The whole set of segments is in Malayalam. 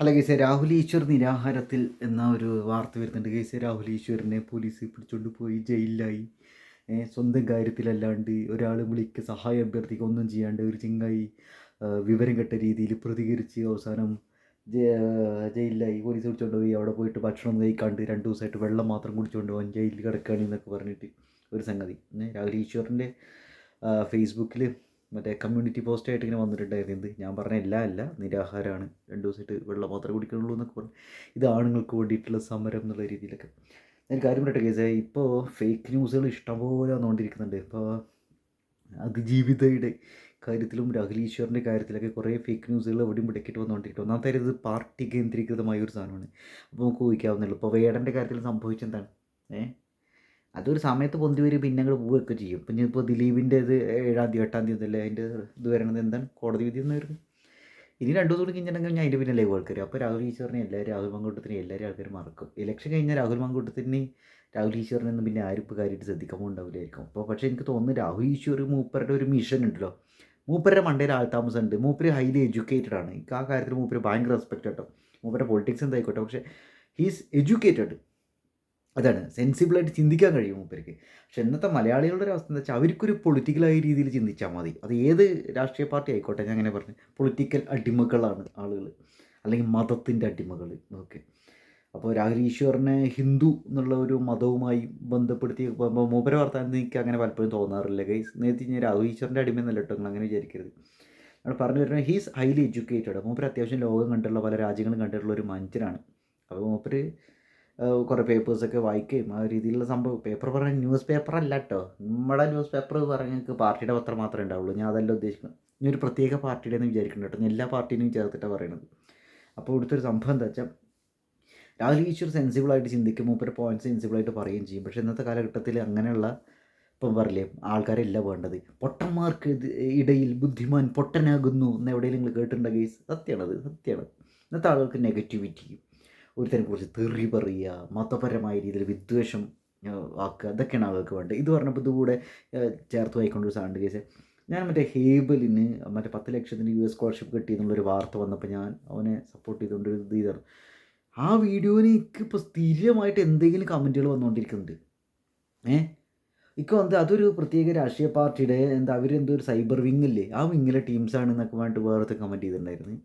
അല്ല കേസ് രാഹുൽ ഈശ്വർ നിരാഹാരത്തിൽ എന്ന ഒരു വാർത്ത വരുന്നുണ്ട്. കേസ് രാഹുൽ ഈശ്വറിനെ പോലീസ് പിടിച്ചോണ്ട് പോയി ജയിലിലായി. സ്വന്തം കാര്യത്തിലല്ലാണ്ട് ഒരാൾ വിളിക്ക് സഹായം അഭ്യർത്ഥിക്കുക ഒന്നും ചെയ്യാണ്ട് ഒരു ചിങ്ങായി വിവരം കെട്ട രീതിയിൽ പ്രതികരിച്ച് അവസാനം ജയിലിലായി. പോലീസ് പിടിച്ചോണ്ട് പോയി അവിടെ പോയിട്ട് ഭക്ഷണം കഴിക്കാണ്ട് രണ്ട് ദിവസമായിട്ട് വെള്ളം മാത്രം കുടിച്ചുകൊണ്ട് പോകാൻ ജയിലിൽ കിടക്കുകയാണ് എന്നൊക്കെ പറഞ്ഞിട്ട് ഒരു സംഗതി. രാഹുൽ ഈശ്വറിന്റെ ഫേസ്ബുക്കിൽ മറ്റേ കമ്മ്യൂണിറ്റി പോസ്റ്റായിട്ട് ഇങ്ങനെ വന്നിട്ടുണ്ടായിരുന്നു. എന്ത്? ഞാൻ പറഞ്ഞ എല്ലാം അല്ല നിരാഹാരമാണ് രണ്ട് ദിവസമായിട്ട് വെള്ളം മാത്രമേ കുടിക്കുന്നുള്ളൂ എന്നൊക്കെ പറഞ്ഞു. ഇത് ആണുങ്ങൾക്ക് വേണ്ടിയിട്ടുള്ള സമരം എന്നുള്ള രീതിയിലൊക്കെ. ഞാൻ കാര്യം പറയട്ടെ കേസേ ഇപ്പോൾ ഫേക്ക് ന്യൂസുകൾ ഇഷ്ടംപോലെ വന്നുകൊണ്ടിരിക്കുന്നുണ്ട് ഇപ്പോൾ അതിജീവിതയുടെ കാര്യത്തിലും രാഹുൽ കാര്യത്തിലൊക്കെ കുറേ ഫേക്ക് ന്യൂസുകൾ എവിടെയും പിടിക്കിട്ട് വന്നുകൊണ്ടിരിക്കും ഒന്നാമത്തെ ഇത് പാർട്ടി കേന്ദ്രീകൃതമായ ഒരു സാധനമാണ്. അപ്പോൾ നമുക്ക് ഊഹിക്കാവുന്നുള്ളൂ ഇപ്പോൾ വേടന്റെ കാര്യത്തിൽ സംഭവിച്ചെന്താണ് ഏഹ്? അതൊരു സമയത്ത് പൊന്തി വരും പിന്നെ അങ്ങോട്ട് പോവുകയൊക്കെ ചെയ്യും. പിന്നെ ഇപ്പോൾ ദിലീപിന്റെ ഇത് ഏഴാം തീയതി എട്ടാം തീയതി അല്ലേ അതിന്റെ ഇത് വരണത്? എന്താണ്? കോടതി വിധി എന്ന് വരുന്നത് ഇനി രണ്ടു ദിവസം കഴിഞ്ഞിട്ടുണ്ടെങ്കിൽ ഞാൻ അതിന്റെ പിന്നെ ലൈവ് ആൾക്കാർ അപ്പോൾ രാഹുൽ ഈശ്വറിനെ എല്ലാവരും രാഹുൽ മങ്കൂട്ടത്തിനെ എല്ലാവരും ആൾക്കാർ മറക്കും. ഇലക്ഷൻ കഴിഞ്ഞാൽ രാഹുൽ മങ്കൂട്ടത്തിന് രാഹുൽ ഈശ്വറിനൊന്നും പിന്നെ ആരും ഇപ്പോൾ കാര്യമായിട്ട് ശ്രദ്ധിക്കാൻ പോകുന്നുണ്ടാവില്ലായിരിക്കും അപ്പോൾ പക്ഷേ എനിക്ക് തോന്നുന്നു രാഹുൽ ഈശ്വർ മൂപ്പരുടെ ഒരു മിഷൻ ഉണ്ടല്ലോ. മൂപ്പരുടെ മണ്ടയിൽ ആൾതാമസം ഉണ്ട് മൂപ്പര് ഹൈലി എഡ്യൂക്കേറ്റഡ് ആണ്. എനിക്ക് ആ കാര്യത്തിൽ മൂപ്പര് ഭയങ്കര റെസ്പെക്റ്റ് കേട്ടോ മൂപ്പരുടെ പൊളിറ്റിക്സ് എന്തായിക്കോട്ടെ. പക്ഷേ ഹീസ് എഡ്യൂക്കേറ്റഡ് അതാണ്. സെൻസിബിളായിട്ട് ചിന്തിക്കാൻ കഴിയും മൂപ്പർക്ക്. പക്ഷെ ഇന്നത്തെ മലയാളികളുടെ ഒരു അവസ്ഥ എന്താ വെച്ചാൽ അവർക്കൊരു പൊളിറ്റിക്കലായ രീതിയിൽ ചിന്തിച്ചാൽ മതി. അത് ഏത് രാഷ്ട്രീയ പാർട്ടി ആയിക്കോട്ടെ ഞാൻ അങ്ങനെ പറഞ്ഞു. പൊളിറ്റിക്കൽ അടിമകളാണ് ആളുകൾ അല്ലെങ്കിൽ മതത്തിന്റെ അടിമകൾ ഓക്കെ. അപ്പോൾ രാഹുൽ ഈശ്വറിനെ ഹിന്ദു എന്നുള്ള ഒരു മതവുമായി ബന്ധപ്പെടുത്തി മൂപ്പര വർത്താനം എനിക്ക് അങ്ങനെ പലപ്പോഴും തോന്നാറില്ല. ഗൈസ് നേരത്തെ ഞാൻ രാഹുൽ ഈശ്വറിന്റെ അടിമ എന്നല്ല കേട്ടോ നിങ്ങൾ അങ്ങനെ വിചാരിക്കരുത്. നമ്മൾ പറഞ്ഞു വരുന്നത് ഹീസ് ഹൈലി എഡ്യൂക്കേറ്റഡ് മൂപ്പർ അത്യാവശ്യം ലോകം കണ്ടിട്ടുള്ള പല രാജ്യങ്ങളും കണ്ടിട്ടുള്ള ഒരു മനുഷ്യനാണ്. അപ്പോൾ മൂപ്പര് കുറേ പേപ്പേഴ്സൊക്കെ വായിക്കുകയും ആ രീതിയിലുള്ള സംഭവം. പേപ്പർ പറഞ്ഞാൽ ന്യൂസ് പേപ്പർ അല്ല കേട്ടോ നമ്മുടെ ന്യൂസ് പേപ്പർ പറഞ്ഞാൽ നിങ്ങൾക്ക് പാർട്ടിയുടെ പത്രം മാത്രമേ ഉണ്ടാവുള്ളൂ. ഞാൻ അതല്ല ഉദ്ദേശിക്കുന്നത്. ഞാൻ ഒരു പ്രത്യേക പാർട്ടിയുടെ എന്ന് വിചാരിക്കുന്നുണ്ട് കേട്ടോ. എല്ലാ പാർട്ടീനെയും ചേർത്തിട്ടാണ് പറയുന്നത് അപ്പോൾ ഇവിടുത്തെ ഒരു സംഭവം എന്താ വെച്ചാൽ രാഹുൽ ഈശ്വർ സെൻസിബിളായിട്ട് ചിന്തിക്കും മൂപ്പര് സെൻസിബിൾ സെൻസിബിളായിട്ട് പറയുകയും ചെയ്യും. പക്ഷേ ഇന്നത്തെ കാലഘട്ടത്തിൽ അങ്ങനെയുള്ള ഇപ്പം പറയില്ലേ ആൾക്കാരല്ല വേണ്ടത്. പൊട്ടന്മാർക്ക് ഇടയിൽ ബുദ്ധിമാൻ പൊട്ടനാകുന്നു എന്ന് എവിടെയെങ്കിലും കേട്ടിട്ടുണ്ടെങ്കിൽ സത്യമാണത് സത്യമാണ് ഇന്നത്തെ ആളുകൾക്ക് നെഗറ്റിവിറ്റി ഒരുത്തനെ കുറിച്ച് തെറി പറയുക മതപരമായ രീതിയിൽ വിദ്വേഷം ആക്കുക ഇതൊക്കെയാണ് ആളുകൾക്ക് വേണ്ടത്. ഇത് പറഞ്ഞപ്പോൾ ഇതുകൂടെ ചേർത്ത് വായിക്കൊണ്ടൊരു സാധനം കേസ്. ഞാൻ മറ്റേ ഹേബലിന് മറ്റേ പത്ത് ലക്ഷത്തിന് യു എസ് സ്കോളർഷിപ്പ് കിട്ടി എന്നുള്ളൊരു വാർത്ത വന്നപ്പോൾ ഞാൻ അവനെ സപ്പോർട്ട് ചെയ്തുകൊണ്ട് ഇത് ചെയ്തായിരുന്നു ആ വീഡിയോന് ഇപ്പോൾ സ്ഥിരമായിട്ട് എന്തെങ്കിലും കമന്റുകൾ വന്നുകൊണ്ടിരിക്കുന്നുണ്ട്. ഏ? ഇക്ക് വന്ന് അതൊരു പ്രത്യേക രാഷ്ട്രീയ പാർട്ടിയുടെ എന്താ അവരെന്തോ ഒരു സൈബർ വിങ് ഇല്ലേ? ആ വിങ്ങിലെ ടീംസാണ് എന്നൊക്കെ വേണ്ടിയിട്ട് വേറത്തെ കമന്റ് ചെയ്തിട്ടുണ്ടായിരുന്നു.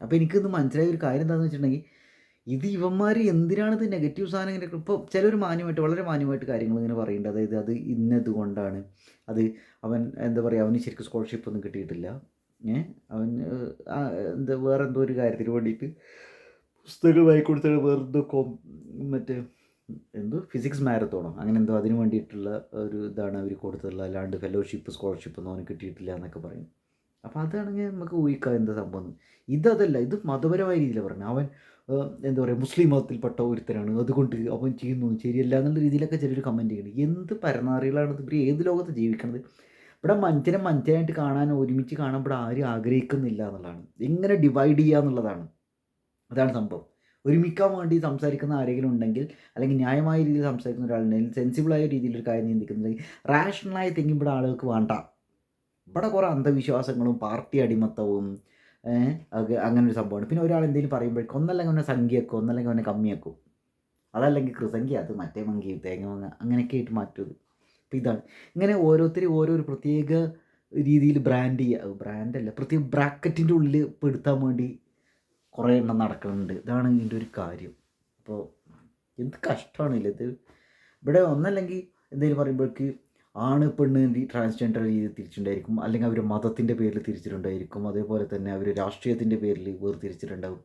അപ്പോൾ എനിക്കൊന്ന് മനസ്സിലായ ഒരു കാര്യം എന്താണെന്ന് വെച്ചിട്ടുണ്ടെങ്കിൽ ഇത് ഇവന്മാർ എന്തിനാണ് ഇത് നെഗറ്റീവ് സാധനം ഇങ്ങനെ ഇപ്പോൾ ചിലർ മാന്യമായിട്ട് വളരെ മാന്യമായിട്ട് കാര്യങ്ങൾ ഇങ്ങനെ പറയുന്നുണ്ട്. അതായത് അത് ഇന്നത് കൊണ്ടാണ് അത് അവൻ എന്താ പറയുക അവന് ശരിക്കും സ്കോളർഷിപ്പ് ഒന്നും കിട്ടിയിട്ടില്ല. ഏ? അവൻ എന്താ വേറെ എന്തോ ഒരു കാര്യത്തിന് വേണ്ടിയിട്ട് പുസ്തകം വായിക്കൊടുത്തിട്ട് വേറെ എന്തോ കോം മറ്റേ എന്തോ ഫിസിക്സ് മാരത്തോണോ അങ്ങനെ എന്തോ അതിന് വേണ്ടിയിട്ടുള്ള ഒരു ഇതാണ് അവർ കൊടുത്തിട്ടുള്ളത് അല്ലാണ്ട് ഫെലോഷിപ്പ് സ്കോളർഷിപ്പ് ഒന്നും അവന് കിട്ടിയിട്ടില്ല എന്നൊക്കെ പറയും. അപ്പോൾ അതാണെങ്കിൽ നമുക്ക് ഊഹിക്കാം എന്താ സംഭവം. ഇതതല്ല ഇത് മതപരമായ രീതിയിൽ പറഞ്ഞു അവൻ എന്താ പറയുക മുസ്ലിം മതത്തിൽപ്പെട്ട ഒരുത്തരാണ്. അതുകൊണ്ട് അവൻ ചെയ്യുന്നു ശരിയല്ല എന്നുള്ള രീതിയിലൊക്കെ ചിലർ കമന്റ് ചെയ്യണം. എന്ത് പരനാറികളാണ് ഇവർ ഏത് ലോകത്ത് ജീവിക്കണത്? ഇവിടെ മനുഷ്യനെ മനുഷ്യനായിട്ട് കാണാൻ ഒരുമിച്ച് കാണാൻ ഇവിടെ ആരും ആഗ്രഹിക്കുന്നില്ല എന്നുള്ളതാണ്. എങ്ങനെ ഡിവൈഡ് ചെയ്യുക എന്നുള്ളതാണ്. അതാണ് സംഭവം. ഒരുമിക്കാൻ വേണ്ടി സംസാരിക്കുന്ന ആരെങ്കിലും ഉണ്ടെങ്കിൽ അല്ലെങ്കിൽ ന്യായമായ രീതിയിൽ സംസാരിക്കുന്ന ഒരാളുണ്ടെങ്കിൽ സെൻസിബിളായ രീതിയിൽ ഒരു കാര്യം ചിന്തിക്കുന്നുണ്ടെങ്കിൽ റാഷണലായി തിങ്കി ഇവിടെ ആളുകൾക്ക് വേണ്ട. ഇവിടെ കുറേ അന്ധവിശ്വാസങ്ങളും പാർട്ടി അടിമത്തവും അങ്ങനെ ഒരു സംഭവമാണ്. പിന്നെ ഒരാൾ എന്തെങ്കിലും പറയുമ്പോഴേക്കും ഒന്നല്ലെങ്കിൽ അവനെ സംഖ്യയാക്കും ഒന്നല്ലെങ്കിൽ അവനെ കമ്മിയാക്കും അതല്ലെങ്കിൽ കൃസംഖ്യ അത് മറ്റേ മങ്കി തേങ്ങ മങ്ങ അങ്ങനെയൊക്കെ ആയിട്ട് മാറ്റുന്നത് അപ്പോൾ ഇതാണ്. ഇങ്ങനെ ഓരോരുത്തരും ഓരോ പ്രത്യേക രീതിയിൽ ബ്രാൻഡ് ചെയ്യുക. ബ്രാൻഡല്ല പ്രത്യേക ബ്രാക്കറ്റിന്റെ ഉള്ളിൽ പെടുത്താൻ വേണ്ടി കുറേ എണ്ണം നടക്കുന്നുണ്ട് ഇതാണ് ഇതിന്റെ ഒരു കാര്യം. അപ്പോൾ എന്ത് കഷ്ടമാണില്ല ഇത്. ഇവിടെ ഒന്നല്ലെങ്കിൽ എന്തെങ്കിലും പറയുമ്പോഴേക്ക് ആണ് പെണ്ണ് ട്രാൻസ്ജെൻഡർ രീതിയിൽ തിരിച്ചിട്ടുണ്ടായിരിക്കും. അല്ലെങ്കിൽ അവർ മതത്തിന്റെ പേരിൽ തിരിച്ചിട്ടുണ്ടായിരിക്കും. അതേപോലെ തന്നെ അവർ രാഷ്ട്രീയത്തിന്റെ പേരിൽ വേർതിരിച്ചിട്ടുണ്ടാവും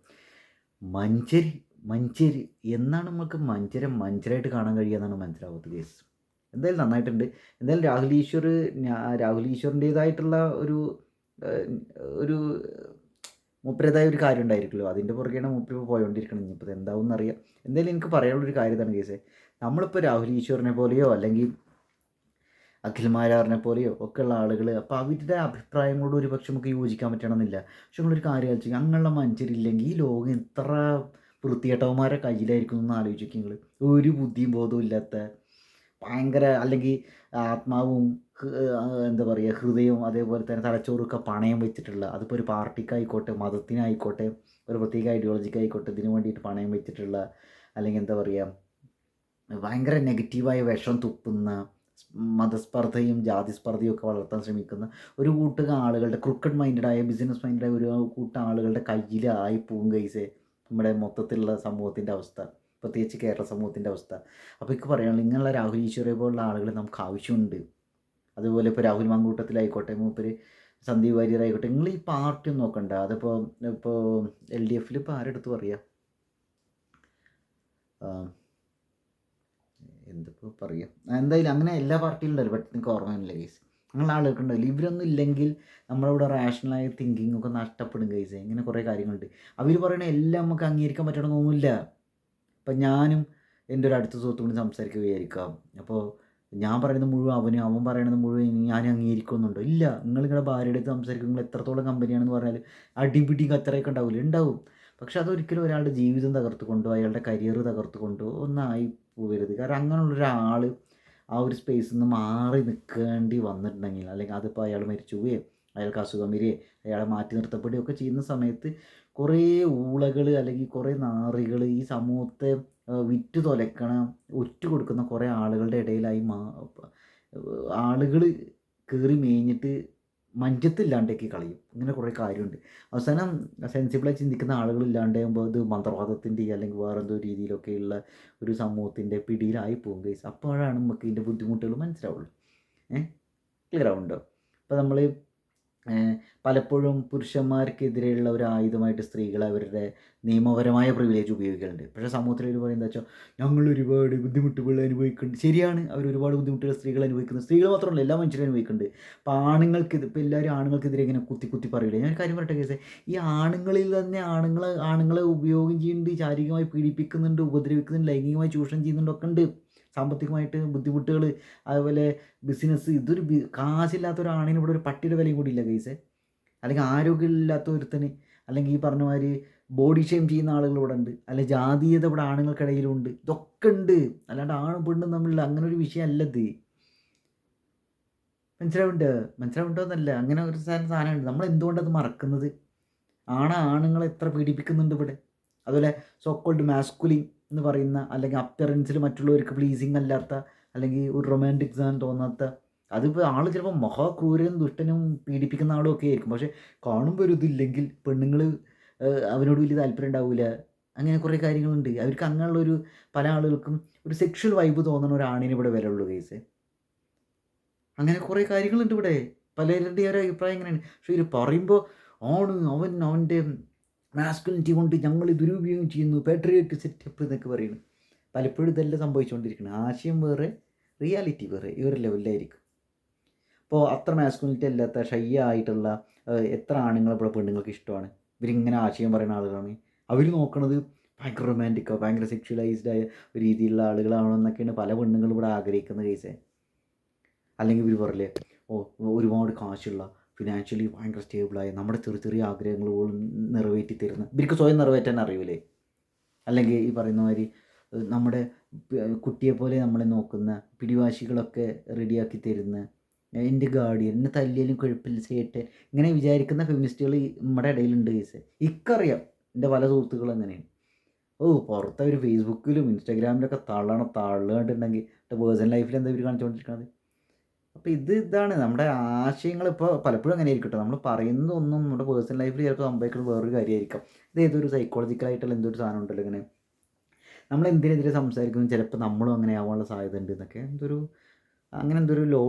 മഞ്ചരി മഞ്ചരി എന്നാണ് നമുക്ക് മഞ്ചരെ മഞ്ചരായിട്ട് കാണാൻ കഴിയുക എന്നാണ് മനസ്സിലാവാത്ത കേസ് എന്തായാലും നന്നായിട്ടുണ്ട്. എന്തായാലും രാഹുൽ ഈശ്വർ രാഹുൽ ഈശ്വറിന്റേതായിട്ടുള്ള ഒരു ഒരു മൂപ്പരേതായ ഒരു കാര്യം ഉണ്ടായിരിക്കുമല്ലോ. അതിന്റെ പുറകെയാണ് മൂപ്പര് പോയോണ്ടിരിക്കണം ഇനിയിപ്പോൾ എന്താവും എന്നറിയാം. എന്തായാലും എനിക്ക് പറയാനുള്ളൊരു കാര്യം ഇതാണ് കേസേ നമ്മളിപ്പോൾ രാഹുൽ ഈശ്വറിനെ പോലെയോ അല്ലെങ്കിൽ അഖിൽ മാരാറിനെ പോലെയോ ഒക്കെ ഉള്ള ആളുകൾ അപ്പോൾ അവരുടെ അഭിപ്രായങ്ങളോട് ഒരു പക്ഷെ നമുക്ക് യോജിക്കാൻ പറ്റണമെന്നില്ല. പക്ഷെ നമ്മളൊരു കാര്യം ആലോചിക്കുക അങ്ങനെയുള്ള മനുഷ്യരില്ലെങ്കിൽ ഈ ലോകം എത്ര വൃത്തികെട്ടവന്മാരെ കയ്യിലായിരിക്കും എന്ന് ആലോചിക്കും നിങ്ങൾ ഒരു ബുദ്ധിയും ബോധവും ഇല്ലാത്ത ഭയങ്കര അല്ലെങ്കിൽ ആത്മാവും എന്താ പറയുക ഹൃദയവും അതേപോലെ തന്നെ തലച്ചോറൊക്കെ പണയം വെച്ചിട്ടുള്ള അതിപ്പോൾ ഒരു പാർട്ടിക്കായിക്കോട്ടെ മതത്തിനായിക്കോട്ടെ ഒരു പ്രത്യേക ഐഡിയോളജിക്കായിക്കോട്ടെ ഇതിന് വേണ്ടിയിട്ട് പണയം വെച്ചിട്ടുള്ള അല്ലെങ്കിൽ എന്താ പറയുക ഭയങ്കര നെഗറ്റീവായ വിഷം തുപ്പുന്ന മതസ്പർദ്ധയും ജാതിസ്പർദ്ധയും ഒക്കെ വളർത്താൻ ശ്രമിക്കുന്ന ഒരു കൂട്ടം ആളുകളുടെ ക്രിക്കറ്റ് മൈൻഡായ ബിസിനസ് മൈൻഡായ ഒരു കൂട്ടം ആളുകളുടെ കയ്യിലായി പോവും കൈസേ നമ്മുടെ മൊത്തത്തിലുള്ള സമൂഹത്തിന്റെ അവസ്ഥ. പ്രത്യേകിച്ച് കേരള സമൂഹത്തിന്റെ അവസ്ഥ. അപ്പോൾ എനിക്ക് പറയാനുള്ളത് ഇങ്ങനെയുള്ള രാഹുൽ ഈശ്വരെ പോലുള്ള ആളുകൾ നമുക്ക് ആവശ്യമുണ്ട്. അതുപോലെ ഇപ്പോൾ രാഹുൽ മാങ്കൂട്ടത്തിലായിക്കോട്ടെ മൂപ്പര് സന്ദീപ് വാര്യരായിക്കോട്ടെ നിങ്ങൾ ഈ പാർട്ടി ഒന്നും നോക്കണ്ട. അതിപ്പോൾ ഇപ്പോൾ എൽ ഡി എഫിൽ ഇപ്പോൾ ആരെടുത്ത് പറയുക എന്തിപ്പോൾ പറയുക എന്തായാലും അങ്ങനെ എല്ലാ പാർട്ടിയിലും പെട്ടെന്ന് എനിക്ക് കേസ് അങ്ങനെ ആളുകൾക്ക് ഉണ്ടാവില്ല ഇവരൊന്നും ഇല്ലെങ്കിൽ നമ്മളിവിടെ റാഷണലായ തിങ്കിങ് ഒക്കെ നഷ്ടപ്പെടും കേസ് ഇങ്ങനെ കുറേ കാര്യങ്ങളുണ്ട്. അവർ പറയണ എല്ലാം നമുക്ക് അംഗീകരിക്കാൻ പറ്റണമെന്നൊന്നുമില്ല ഇപ്പം ഞാനും എന്റെ ഒരു അടുത്ത സുഹൃത്തു കൂടി സംസാരിക്കുകയായിരിക്കാം അപ്പോൾ ഞാൻ പറയുന്നത് മുഴുവൻ അവന് അവൻ പറയണത് മുഴുവൻ ഞാൻ അംഗീകരിക്കുന്നുണ്ടോ ഇല്ല. നിങ്ങൾ നിങ്ങളുടെ ഭാര്യയുടെ അടുത്ത് സംസാരിക്കും നിങ്ങൾ എത്രത്തോളം കമ്പനിയാണെന്ന് പറഞ്ഞാൽ അടിപിടി അത്രയൊക്കെ ഉണ്ടാവില്ല? ഉണ്ടാവും. പക്ഷെ അതൊരിക്കലും ഒരാളുടെ ജീവിതം തകർത്തുകൊണ്ടോ അയാളുടെ കരിയർ തകർത്തുകൊണ്ടോ ഒന്നായി പോകരുത് കാരണം അങ്ങനെയുള്ള ഒരാൾ ആ ഒരു സ്പേസിൽ നിന്ന് മാറി നിൽക്കേണ്ടി വന്നിട്ടുണ്ടെങ്കിൽ അല്ലെങ്കിൽ അതിപ്പോൾ അയാൾ മരിച്ചു പോവുകയോ അയാൾക്ക് അസുഖം വരികയോ അയാളെ മാറ്റി നിർത്തപ്പെടുകയൊക്കെ ചെയ്യുന്ന സമയത്ത് കുറേ ഊളകൾ അല്ലെങ്കിൽ കുറേ നാറികൾ ഈ സമൂഹത്തെ വിറ്റ് തൊലക്കണ ഒറ്റ കൊടുക്കുന്ന കുറേ ആളുകളുടെ ഇടയിലായി മാ ആളുകൾ കയറി മേഞ്ഞിട്ട് മഞ്ചത്തില്ലാണ്ടേക്ക് കളയും. ഇങ്ങനെ കുറേ കാര്യമുണ്ട്. അവസാനം സെൻസിബിളായി ചിന്തിക്കുന്ന ആളുകൾ ഇല്ലാണ്ടാകുമ്പോൾ ഇത് മന്ത്രവാദത്തിന്റെ അല്ലെങ്കിൽ വേറെ എന്തോ രീതിയിലൊക്കെയുള്ള ഒരു സമൂഹത്തിന്റെ പിടിയിലായി പോകും കേസ് അപ്പോഴാണ് നമുക്ക് ഇതിന്റെ ബുദ്ധിമുട്ടുകൾ മനസ്സിലാവുള്ളൂ. ഏഹ്? ക്ലിയർ ആവുന്നുണ്ടോ? അപ്പോൾ നമ്മൾ പലപ്പോഴും പുരുഷന്മാർക്കെതിരെയുള്ള ഒരു ആയുധമായിട്ട് സ്ത്രീകൾ അവരുടെ നിയമപരമായ പ്രിവിലേജ് ഉപയോഗിക്കുന്നുണ്ട് പക്ഷേ സമൂഹത്തിൽ ഒരു പറയുന്നത് വെച്ചാൽ ഞങ്ങൾ ഒരുപാട് ബുദ്ധിമുട്ടുകൾ അനുഭവിക്കുന്നുണ്ട്. ശരിയാണ് അവർ ഒരുപാട് ബുദ്ധിമുട്ടുകൾ സ്ത്രീകൾ അനുഭവിക്കുന്നത് സ്ത്രീകൾ മാത്രമല്ല എല്ലാ മനുഷ്യരും അനുഭവിക്കുന്നുണ്ട്. അപ്പോൾ ആണുങ്ങൾക്ക് ഇപ്പോൾ എല്ലാവരും ആണുങ്ങൾക്കെതിരെ ഇങ്ങനെ കുത്തി കുത്തി പറയില്ല ഞാൻ കാര്യം പറയട്ടെ കേസേ? ഈ ആണുങ്ങളിൽ തന്നെ ആണുങ്ങളെ ആണുങ്ങളെ ഉപയോഗം ചെയ്യുന്നുണ്ട് ശാരീരികമായി പീഡിപ്പിക്കുന്നുണ്ട് ഉപദ്രവിക്കുന്നുണ്ട് ലൈംഗികമായി ചൂഷണം ചെയ്യുന്നുണ്ടൊക്കെ ഉണ്ട്. സാമ്പത്തികമായിട്ട് ബുദ്ധിമുട്ടുകൾ അതുപോലെ ബിസിനസ് ഇതൊരു കാശില്ലാത്ത ഒരാണിന് ഇവിടെ ഒരു പട്ടിയുടെ വിലയും കൂടി ഇല്ല കൈസേ അല്ലെങ്കിൽ ആരോഗ്യമില്ലാത്ത ഒരുത്തന് അല്ലെങ്കിൽ ഈ പറഞ്ഞ മാതിരി ബോഡി ഷെയിം ചെയ്യുന്ന ആളുകൾ ഇവിടെ ഉണ്ട്. അല്ലെങ്കിൽ ജാതീയത ഇവിടെ ആണുങ്ങൾക്കിടയിലുണ്ട്. ഇതൊക്കെ ഉണ്ട്. അല്ലാണ്ട് ആണും പെണ്ണും തമ്മിലുള്ള അങ്ങനെ ഒരു വിഷയമല്ല ഇത്. മനസ്സിലാവുണ്ട് മനസ്സിലാവുണ്ടോ എന്നല്ല. അങ്ങനെ ഒരു സാധനം സാധനമുണ്ട്. നമ്മൾ എന്തുകൊണ്ടത് മറക്കുന്നത്? ആണ ആണുങ്ങളെ എത്ര പീഡിപ്പിക്കുന്നുണ്ട് ഇവിടെ? അതുപോലെ സോക്കോൾഡ് മാസ്കുലിൻ എന്ന് പറയുന്ന അല്ലെങ്കിൽ അപ്പിയറൻസിൽ മറ്റുള്ളവർക്ക് പ്ലീസിങ് അല്ലാത്ത അല്ലെങ്കിൽ ഒരു റൊമാന്റിക് സാധനം തോന്നാത്ത. അതിപ്പോൾ ആൾ ചിലപ്പോൾ മഹാക്രൂരനും ദുഷ്ടനും പീഡിപ്പിക്കുന്ന ആളും ഒക്കെ ആയിരിക്കും. പക്ഷേ കാണുമ്പോൾ ഒരു ഇതില്ലെങ്കിൽ പെണ്ണുങ്ങൾ അവനോട് വലിയ താല്പര്യം ഉണ്ടാവില്ല അങ്ങനെ കുറേ കാര്യങ്ങളുണ്ട്. അവർക്ക് അങ്ങനെയുള്ളൊരു പല ആളുകൾക്കും ഒരു സെക്ഷൽ വൈബ് തോന്നുന്ന ഒരാണിന് ഇവിടെ വരെയുള്ളൂ കേസ് അങ്ങനെ കുറേ കാര്യങ്ങളുണ്ട് ഇവിടെ. പലരുടെയും ഒരു അഭിപ്രായം എങ്ങനെയാണ് പക്ഷേ ഇത് പറയുമ്പോൾ ആണ് അവൻ അവന്റെ മാസ്കുലിറ്റി കൊണ്ട് ഞങ്ങൾ ദുരുപയോഗം ചെയ്യുന്നു. പാട്രിയോട്ട് സെറ്റപ്പ് എന്നൊക്കെ പറയുന്നു. പലപ്പോഴും ഇതെല്ലാം സംഭവിച്ചുകൊണ്ടിരിക്കുന്നത് ആശയം വേറെ റിയാലിറ്റി വേറെ ഈ ഒരു ലെവലിലായിരിക്കും അപ്പോൾ അത്ര മാസ്കുലിറ്റി അല്ലാത്ത ഷൈ ആയിട്ടുള്ള എത്ര ആണുങ്ങളെ ഇവിടെ പെണ്ണുങ്ങൾക്ക് ഇഷ്ടമാണ്? ഇവരിങ്ങനെ ആശയം പറയുന്ന ആളുകളാണ്. അവർ നോക്കണത് ഭയങ്കര റൊമാന്റിക്കോ ഭയങ്കര സെക്ഷുവലൈസ്ഡ് ആയ രീതിയിലുള്ള ആളുകളാണോ എന്നൊക്കെയാണ് പല പെണ്ണുങ്ങളും ഇവിടെ ആഗ്രഹിക്കുന്ന കേസേ. അല്ലെങ്കിൽ ഇവർ പറയില്ലേ ഓ ഒരുപാട് കാശുള്ള ഫിനാൻഷ്യലി ഭയങ്കര സ്റ്റേബിളായ നമ്മുടെ ചെറിയ ചെറിയ ആഗ്രഹങ്ങൾ പോലും നിറവേറ്റി തരുന്ന ഇവർക്ക് സ്വയം നിറവേറ്റാൻ അറിയില്ലേ അല്ലെങ്കിൽ ഈ പറയുന്ന മാതിരി നമ്മുടെ കുട്ടിയെ പോലെ നമ്മളെ നോക്കുന്ന പിടിവാശികളൊക്കെ റെഡിയാക്കി തരുന്ന എന്റെ ഗാർഡിയൻ എന്നെ തല്ലിയാലും കുഴപ്പമില്ല ചെയ്യട്ടെ ഇങ്ങനെ വിചാരിക്കുന്ന ഫെമിനിസ്റ്റുകൾ നമ്മുടെ ഇടയിലുണ്ട് കേസ് ഇക്കറിയാം എന്റെ പല സുഹൃത്തുക്കളും അങ്ങനെയാണ്. ഓ പുറത്തെ ഒരു ഫേസ്ബുക്കിലും ഇൻസ്റ്റാഗ്രാമിലൊക്കെ തള്ളണം തള്ളുകണ്ടിട്ടുണ്ടെങ്കിൽ പേഴ്സണൽ ലൈഫിൽ എന്താ ഇവർ കാണിച്ചുകൊണ്ടിരിക്കുന്നത് അപ്പോൾ ഇത് ഇതാണ് നമ്മുടെ ആശയങ്ങൾ ഇപ്പോൾ പലപ്പോഴും അങ്ങനെ ആയിരിക്കും നമ്മൾ പറയുന്നതൊന്നും നമ്മുടെ പേഴ്സണൽ ലൈഫിൽ ചിലപ്പോൾ സംഭവിക്കുന്നത് വേറൊരു കാര്യമായിരിക്കും. ഇത് ഏതൊരു സൈക്കോളജിക്കലായിട്ടുള്ള എന്തൊരു സാധനം ഉണ്ടല്ലോ ഇങ്ങനെ. നമ്മൾ എന്തിനെതിരെ സംസാരിക്കുന്നു? ചിലപ്പോൾ നമ്മളും അങ്ങനെ ആവാനുള്ള സാധ്യത ഉണ്ട് എന്നൊക്കെ. എന്തൊരു അങ്ങനെ എന്തൊരു ലോ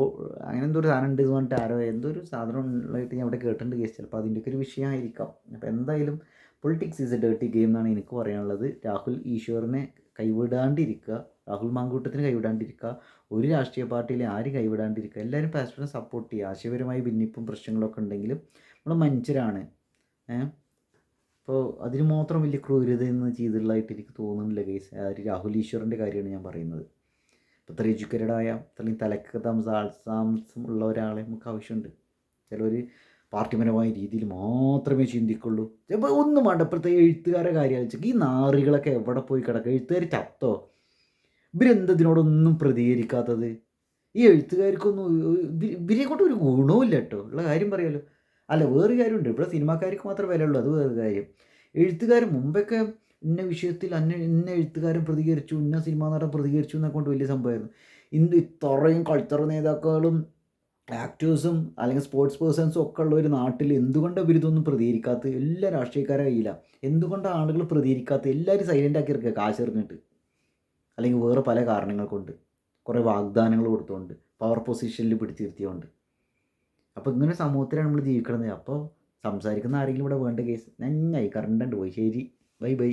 അങ്ങനെ എന്തൊരു സാധനം ഉണ്ട് എന്ന് പറഞ്ഞിട്ട് ആരോ എന്തൊരു സാധനം ഉള്ളതായിട്ട് ഞാൻ അവിടെ കേട്ടിട്ടുണ്ട് കേസ് ചിലപ്പോൾ അതിന്റെയൊക്കെ ഒരു വിഷയമായിരിക്കാം. അപ്പോൾ എന്തായാലും politics is a dirty game എന്നാണ് എനിക്ക് പറയാനുള്ളത്. രാഹുൽ ഈശ്വറിനെ കൈവിടാണ്ടിരിക്കുക. രാഹുൽ മാങ്കൂട്ടത്തിന് കൈവിടാണ്ടിരിക്കുക ഒരു രാഷ്ട്രീയ പാർട്ടിയിലെ ആരും കൈവിടാണ്ടിരിക്കുക എല്ലാവരും പരസ്പരം സപ്പോർട്ട് ചെയ്യുക ആശയപരമായി ഭിന്നിപ്പും പ്രശ്നങ്ങളൊക്കെ ഉണ്ടെങ്കിലും നമ്മൾ മനുഷ്യരാണ്. അപ്പോൾ അതിന് മാത്രം വലിയ ക്രൂരതയൊന്നും ചെയ്തിട്ടുള്ളതായിട്ട് എനിക്ക് തോന്നുന്നില്ല കേസ് രാഹുൽ ഈശ്വറിന്റെ കാര്യമാണ് ഞാൻ പറയുന്നത്. ഇപ്പോൾ ഇത്ര എഡ്യൂക്കേറ്റഡായ അല്ലെങ്കിൽ തലക്ക് താമസം ഉള്ള ഒരാളെ നമുക്ക് ആവശ്യമുണ്ട്. ചിലർ പാർട്ടിപരമായ രീതിയിൽ മാത്രമേ ചിന്തിക്കുള്ളൂ. ഒന്നും വേണ്ട ഇപ്പോഴത്തെ എഴുത്തുകാരെ കാര്യം വെച്ചാൽ ഈ നാറികളൊക്കെ എവിടെ പോയി കിടക്കുക എഴുത്തുകാർ ചത്തോ? ഇവരെന്തതിനോടൊന്നും പ്രതികരിക്കാത്തത്? ഈ എഴുത്തുകാർക്കൊന്നും ഇവരെ കൊണ്ട് ഒരു ഗുണവുമില്ല കേട്ടോ. ഉള്ള കാര്യം പറയാലോ. അല്ല വേറൊരു കാര്യമുണ്ട്. ഇവിടെ സിനിമാക്കാർക്ക് മാത്രമേ വിലയുള്ളൂ. അത് വേറെ കാര്യം. എഴുത്തുകാർ മുമ്പൊക്കെ ഇന്ന വിഷയത്തിൽ അന്ന ഇന്ന എഴുത്തുകാരൻ പ്രതികരിച്ചു ഇന്ന സിനിമാ നടൻ പ്രതികരിച്ചു എന്നൊക്കെ കൊണ്ട് വലിയ സംഭവമായിരുന്നു. ഇന്ന് ഇത്രയും കൾച്ചർ നേതാക്കളും ആക്ടേഴ്സും അല്ലെങ്കിൽ സ്പോർട്സ് പേഴ്സൺസും ഒക്കെ ഉള്ള ഒരു നാട്ടിൽ എന്തുകൊണ്ടാണ് ഇവരിതൊന്നും പ്രതികരിക്കാത്തത്? എല്ലാ രാഷ്ട്രീയക്കാരായില്ല എന്തുകൊണ്ടാണ് ആളുകൾ പ്രതികരിക്കാത്തത്? എല്ലാവരും സൈലന്റ് ആക്കി ഇറക്കുക കാശ് എറിഞ്ഞിട്ട്. അല്ലെങ്കിൽ വേറെ പല കാരണങ്ങൾ കൊണ്ട്. കുറേ വാഗ്ദാനങ്ങൾ കൊടുത്തുകൊണ്ട് പവർ പൊസിഷനിൽ പിടിച്ചിരുത്തിയോണ്ട്. അപ്പോൾ ഇങ്ങനെ സമൂഹത്തിലാണ് നമ്മൾ ജീവിക്കുന്നത് അപ്പോൾ സംസാരിക്കുന്ന ആരെങ്കിലും ഇവിടെ വേണ്ട കേസ് നന്നായി കറണ്ട് പോയി. ശരി. Bye bye